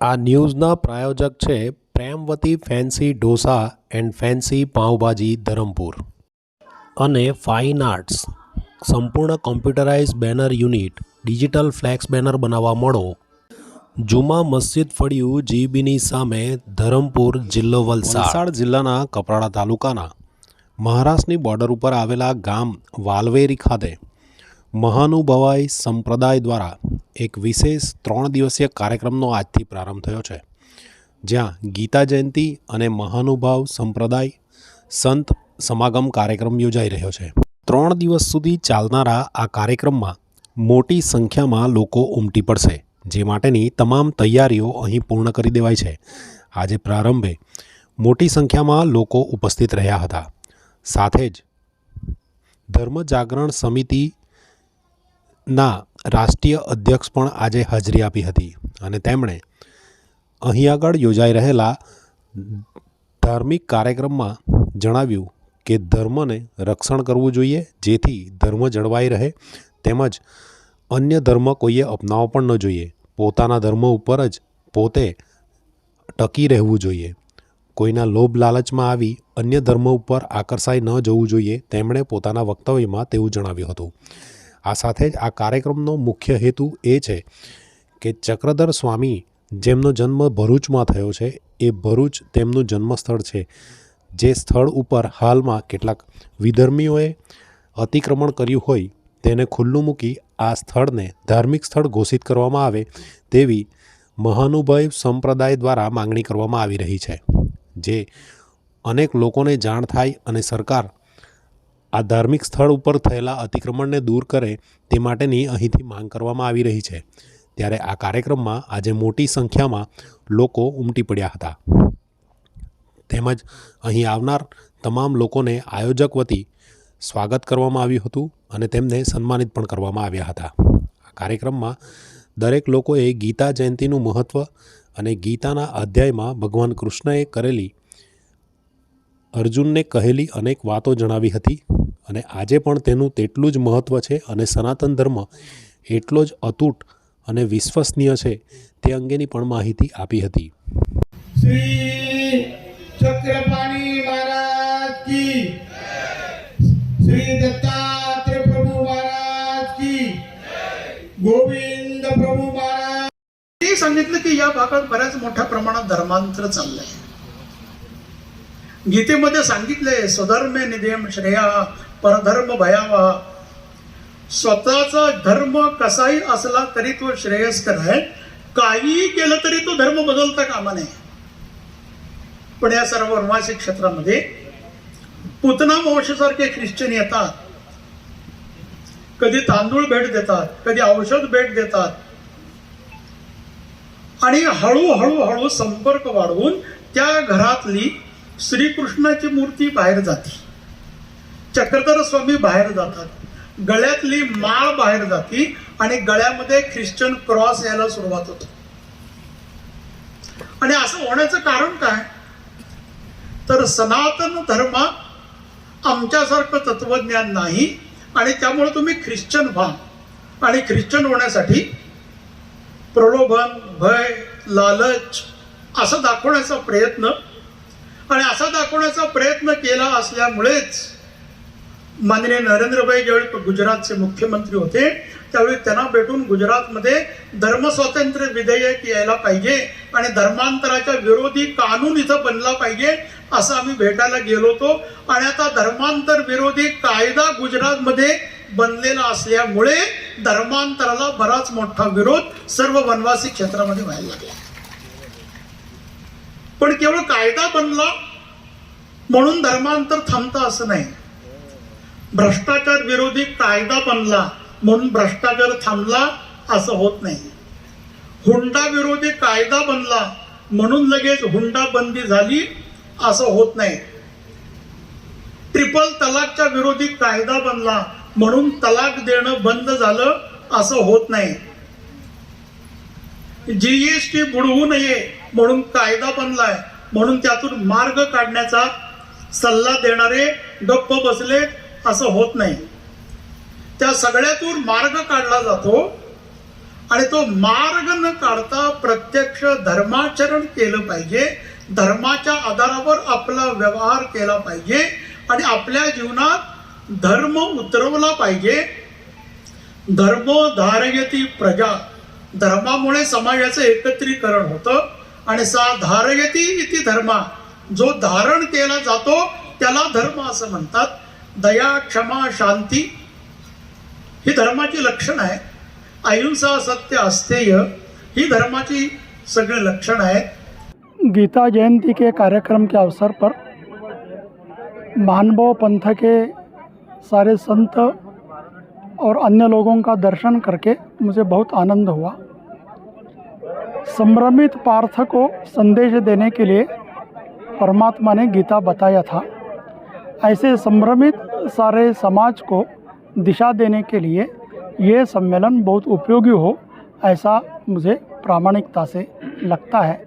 આ ન્યૂઝના પ્રાયોજક છે Premvati fancy dosa and fancy pav bhaji Dharampur. અને ફાઇન આર્ટ્સ. સંપૂર્ણ computerize banner unit, digital flex banner બનાવવા મળો. જુમા મસ્જિદ ફળિયું જીબીની સામે ધરમપુર જિલ્લો વલસાડ. જિલ્લાના કપરાડા તાલુકાના મહારાષ્ટ્રની બોર્ડર ઉપર આવેલા ગામ વાલવેરી ખાતે મહાનુભાવાઈ સંપ્રદાય દ્વારા એક વિશેષ ત્રણ દિવસીય કાર્યક્રમનો આજથી પ્રારંભ થયો છે, જ્યાં ગીતા જયંતિ અને મહાનુભાવ સંપ્રદાય સંત સમાગમ કાર્યક્રમ યોજાઈ રહ્યો છે. ત્રણ દિવસ સુધી ચાલનારા આ કાર્યક્રમમાં મોટી સંખ્યામાં લોકો ઉમટી પડશે, જે માટેની તમામ તૈયારીઓ અહીં પૂર્ણ કરી દેવાઈ છે. આજે પ્રારંભે મોટી સંખ્યામાં લોકો ઉપસ્થિત રહ્યા હતા. સાથે જ ધર્મ જાગરણ સમિતિ ના, રાષ્ટ્રીય અધ્યક્ષ પણ આજે હાજરી આપી હતી અને તેમણે અહીં આગળ યોજાઈ રહેલા ધાર્મિક કાર્યક્રમમાં જણાવ્યું કે ધર્મને રક્ષણ કરવું જોઈએ, જેથી ધર્મ જળવાઈ રહે, તેમજ અન્ય ધર્મ કોઈએ અપનાવવો પણ ન જોઈએ. પોતાના ધર્મ ઉપર જ પોતે ટકી રહેવું જોઈએ. કોઈના લોભ લાલચમાં આવી અન્ય ધર્મ ઉપર આકર્ષાઈ ન જવું જોઈએ, તેમણે પોતાના વક્તવ્યમાં તેવું જણાવ્યું હતું. આ સાથે જ આ કાર્યક્રમનો મુખ્ય હેતુ એ છે કે ચક્રધર સ્વામી જેમનો જન્મ ભરૂચમાં થયો છે, એ ભરૂચ તેમનું જન્મસ્થળ છે. જે સ્થળ ઉપર હાલમાં કેટલાક વિધર્મીઓએ અતિક્રમણ કર્યું હોય તેને ખુલ્લું મૂકી આ સ્થળને ધાર્મિક સ્થળ ઘોષિત કરવામાં આવે તેવી મહાનુભાવ સંપ્રદાય દ્વારા માંગણી કરવામાં આવી રહી છે. જે અનેક લોકોને જાણ થાય અને સરકાર આ ધાર્મિક સ્થળ ઉપર થયેલા અતિક્રમણને દૂર કરે તે માટેની અહીંથી માંગ કરવામાં આવી રહી છે. ત્યારે આ કાર્યક્રમમાં આજે મોટી સંખ્યામાં લોકો ઉમટી પડ્યા હતા. તેમજ અહીં આવનાર તમામ લોકોને આયોજક વતી સ્વાગત કરવામાં આવ્યું હતું અને તેમને સન્માનિત પણ કરવામાં આવ્યા હતા. આ કાર્યક્રમમાં દરેક લોકોએ ગીતા જયંતિનું મહત્ત્વ અને ગીતાના અધ્યાયમાં ભગવાન કૃષ્ણએ કરેલી અર્જુનને કહેલી અનેક વાતો જણાવી હતી. અને આજે પણ તેનું તેટલું જ મહત્ત્વ છે અને સનાતન ધર્મ એટલો જ અતૂટ અને વિશ્વસનીય છે તે અંગેની પણ માહિતી આપી હતી श्री चक्रपाणी महाराज की श्री दत्तात्रेय प्रभु महाराज की गोविंद प्रभू महाराज ते सांगितलं की या भागात बऱ्याच मोठ्या प्रमाणात धर्मांतर चाललंय गीतेमध्ये सांगितलंय स्वधर्मे निधेम श्रेया परधर्म भयावा स्वतःचा धर्म कसाही असला तरी तो श्रेयस्कर आहे. काहीही केलं तरी तो धर्म बदलता कामा नये. पण या सर्व वनवासी क्षेत्रामध्ये पुतना वंशसारखे ख्रिश्चन येतात. कधी तांदूळ भेट देतात कधी औषध भेट देतात. आणि हळूहळू हळू संपर्क वाढवून त्या घरातली श्रीकृष्णाची मूर्ती बाहेर जाते. चक्रधर स्वामी बाहेर जातात. गळ्यातली माळ बाहेर जाती आणि गळ्यामध्ये ख्रिश्चन क्रॉस यायला सुरुवात होतो. आणि असं होण्याचं कारण काय? तर सनातन धर्म आमच्यासारखं तत्वज्ञान नाही आणि त्यामुळे तुम्ही ख्रिश्चन व्हा. आणि ख्रिश्चन होण्यासाठी प्रलोभन भय लालच असं दाखवण्याचा प्रयत्न. आणि असा दाखवण्याचा प्रयत्न केला असल्यामुळेच माननीय नरेंद्रभाई ज्यावेळी गुजरातचे मुख्यमंत्री होते त्यावेळी त्यांना भेटून गुजरातमध्ये धर्म स्वातंत्र्य विधेयक यायला पाहिजे आणि धर्मांतराच्या विरोधी कानून इथं बनला पाहिजे असं आम्ही भेटायला गेलो होतो. आणि आता धर्मांतर विरोधी कायदा गुजरातमध्ये बनलेला असल्यामुळे धर्मांतराला बराच मोठा विरोध सर्व वनवासी क्षेत्रामध्ये व्हायला लागला. पण केवळ कायदा बनला म्हणून धर्मांतर थांबतं असं नाही. भ्रष्टाचार विरोधी कायदा बनला म्हणून भ्रष्टाचार थांबला असं होत नाही. हुंडा विरोधी कायदा बनला म्हणून लगेच हुंडा बंदी झाली असं होत नाही. ट्रिपल तलाकच्या विरोधी कायदा बनला म्हणून तलाक देणं बंद झालं असं होत नाही. जीएसटी बुडवू नये म्हणून कायदा बनलाय म्हणून त्यातून मार्ग काढण्याचा सल्ला देणारे गप्प बसलेत असं होत नाही. त्या सगळ्यातून मार्ग काढला जातो आणि तो मार्ग न काढता प्रत्यक्ष धर्माचरण केलं पाहिजे. धर्माच्या आधारावर आपला व्यवहार केला पाहिजे आणि आपल्या जीवनात धर्म उतरवला पाहिजे. धर्म धारयती प्रजा. धर्मामुळे समाजाचं एकत्रीकरण होतं आणि सा धारयती इति धर्मा. जो धारण केला जातो त्याला धर्म असं म्हणतात. दया, क्षमा, शांती ही धर्माची लक्षण आहे अहिंसा, सत्य, अस्तेय ही धर्माची सगळे लक्षण आहेत. गीता जयंती के कार्यक्रम के अवसर पर मानव पंथ के सारे संत और अन्य लोगों का दर्शन करके मुझे बहुत आनंद हुआ। संभ्रमित पार्थ को संदेश देने के लिए परमात्मा ने गीता बताया था। ऐसे संभ्रमित सारे समाज को दिशा देने के लिए ये सम्मेलन बहुत उपयोगी हो, ऐसा मुझे प्रामाणिकता से लगता है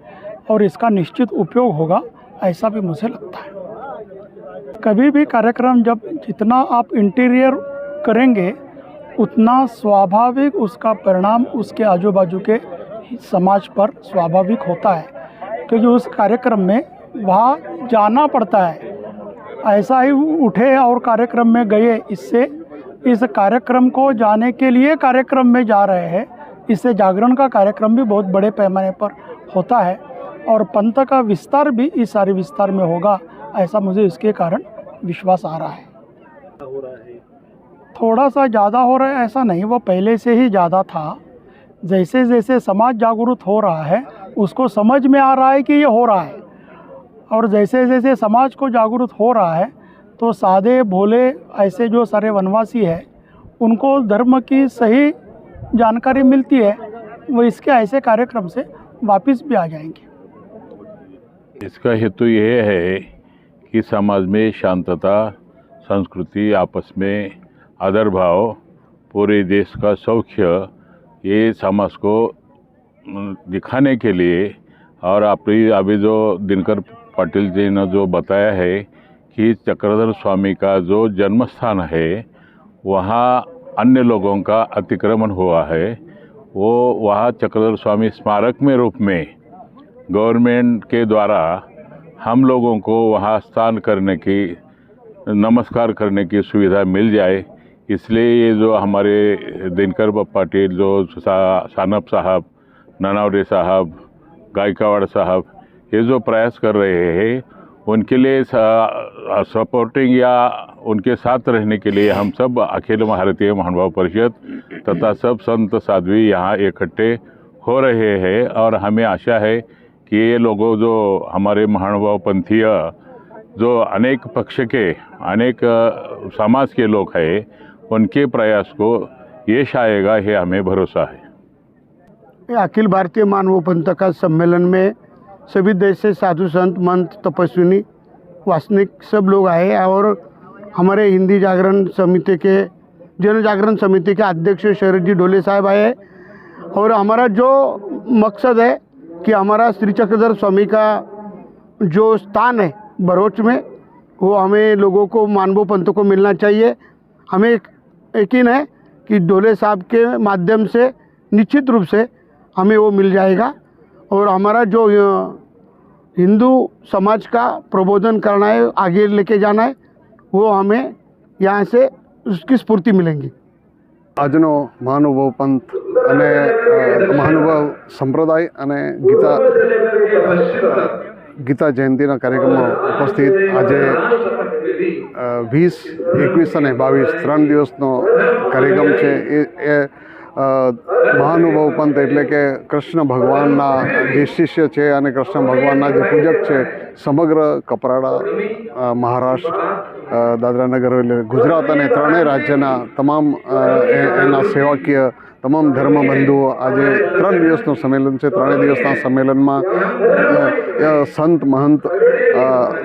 और इसका निश्चित उपयोग होगा, ऐसा भी मुझे लगता है। कभी भी कार्यक्रम जब जितना आप इंटीरियर करेंगे, उतना स्वाभाविक उसका परिणाम उसके आजू बाजू के समाज पर स्वाभाविक होता है, क्योंकि उस कार्यक्रम में वहाँ जाना पड़ता है। ऐसा ही उठे और कार्यक्रम में गए। इससे, इस कार्यक्रम को जाने के लिए कार्यक्रम में जा रहे हैं। इससे जागरण का कार्यक्रम भी बहुत बड़े पैमाने पर होता है और पंथ का विस्तार भी इस सारे विस्तार में होगा, ऐसा मुझे इसके कारण विश्वास आ रहा है। थोड़ा सा ज़्यादा हो रहा है, ऐसा नहीं, वो पहले से ही ज़्यादा था। जैसे जैसे समाज जागरूक हो रहा है, उसको समझ में आ रहा है कि ये हो रहा है। और जैसे जैसे समाज को जागरूक हो रहा है तो सादे भोले ऐसे जो सारे वनवासी हैं, उनको धर्म की सही जानकारी मिलती है, वो इसके ऐसे कार्यक्रम से वापस भी आ जाएँगे। इसका हेतु यह है कि समाज में शांतता, संस्कृति, आपस में आदर भाव, पूरे देश का सौख्य, ये समाज को दिखाने के लिए और अपनी अभी जो दिनकर पाटिल जी ने जो बताया है कि चक्रधर स्वामी का जो जन्म स्थान है, वहाँ अन्य लोगों का अतिक्रमण हुआ है। वो वहाँ चक्रधर स्वामी स्मारक में रूप में गवर्नमेंट के द्वारा हम लोगों को वहाँ स्थान करने की, नमस्कार करने की सुविधा मिल जाए। इसलिए ये जो हमारे दिनकर पाटिल, जो सानप साहब, ननावरे साहब, गायकवाड़ साहब ये जो प्रयास कर रहे हैं, उनके लिए सपोर्टिंग या उनके साथ रहने के लिए हम सब अखिल भारतीय महानुभाव परिषद तथा सब संत साध्वी यहाँ इकट्ठे हो रहे हैं और हमें आशा है कि ये लोगों जो हमारे महानुभाव पंथीय जो अनेक पक्ष के, अनेक समाज के लोग हैं, उनके प्रयास को यश आएगा ये हमें भरोसा है। अखिल भारतीय मानव पंथ का सम्मेलन में सभी देश से साधु संत, मंत, तपस्विनी, वासनिक सब लोग आए और हमारे हिंदी जागरण समिति के, जन जागरण समिति के अध्यक्ष शरद जी डोले साहब आए और हमारा जो मकसद है कि हमारा श्री चक्रधर स्वामी का जो स्थान है बरोच में, वो हमें लोगों को, मानव पंथ को मिलना चाहिए। हमें यकीन है कि डोले साहब के माध्यम से, निश्चित रूप से हमें वो मिल जाएगा और हमारा जो हिंदू समाज का प्रबोधन करना है आगे लेके जाना है वो हमें यहाँ से उसकी स्फूर्ति मिलेंगी આજનો મહાનુભાવ પંથ અને અ, મહાનુભાવ સંપ્રદાય અને ગીતા ગીતા જયંતિના કાર્યક્રમમાં ઉપસ્થિત આજે અ, વીસ એકવીસ અને બાવીસ ત્રણ દિવસનો કાર્યક્રમ છે એ એ અ, મહાનુભાવ પંથ એટલે કે કૃષ્ણ ભગવાનના જે શિષ્ય છે અને કૃષ્ણ ભગવાનના જે પૂજક છે, સમગ્ર કપરાડા મહારાષ્ટ્ર દાદરાનગર એટલે ગુજરાત અને ત્રણેય રાજ્યના તમામ એના સેવાકીય તમામ ધર્મબંધુઓ આજે ત્રણ દિવસનું સંમેલન છે. ત્રણેય દિવસના સંમેલનમાં સંત મહંત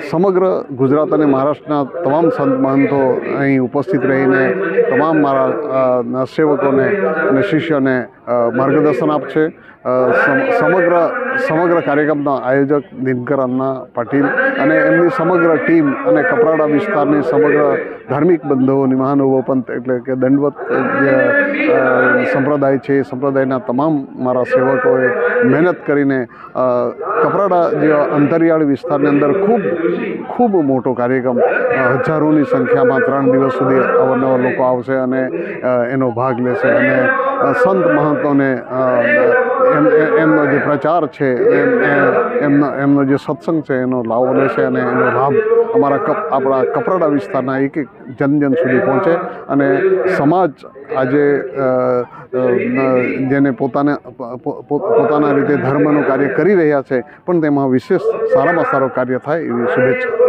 સમગ્ર ગુજરાત અને મહારાષ્ટ્રના તમામ સંત મહંતો અહીં ઉપસ્થિત રહીને તમામ મારા સેવકોને અને શિષ્યોને માર્ગદર્શન આપશે. સમગ્ર સમગ્ર કાર્યક્રમના આયોજક દિનકર અન્ના પાટીલ અને એમની સમગ્ર ટીમ અને કપરાડા વિસ્તારની સમગ્ર ધાર્મિક બંધુઓની મહાનુભવ પંથ એટલે કે દંડવત જે સંપ્રદાય છે, એ સંપ્રદાયના તમામ મારા સેવકોએ મહેનત કરીને કપરાડા જેવા અંતરિયાળ વિસ્તારની અંદર ખૂબ ખૂબ મોટો કાર્યક્રમ. હજારોની સંખ્યામાં ત્રણ દિવસ સુધી અવારનવાર લોકો આવશે અને એનો ભાગ લેશે. અને સંત મહંતોને એમ એમનો જે પ્રચાર છે, એમ એમનો એમનો જે સત્સંગ છે, એનો લાવો લેશે અને એનો લાભ અમારા કપ આપણા કપરાડા વિસ્તારના એક એક જન જન સુધી પહોંચે અને સમાજ આજે જેને પોતાને પોતાના રીતે ધર્મનું કાર્ય કરી રહ્યા છે, પણ તેમાં વિશેષ સારામાં સારું કાર્ય થાય એવી શુભેચ્છા.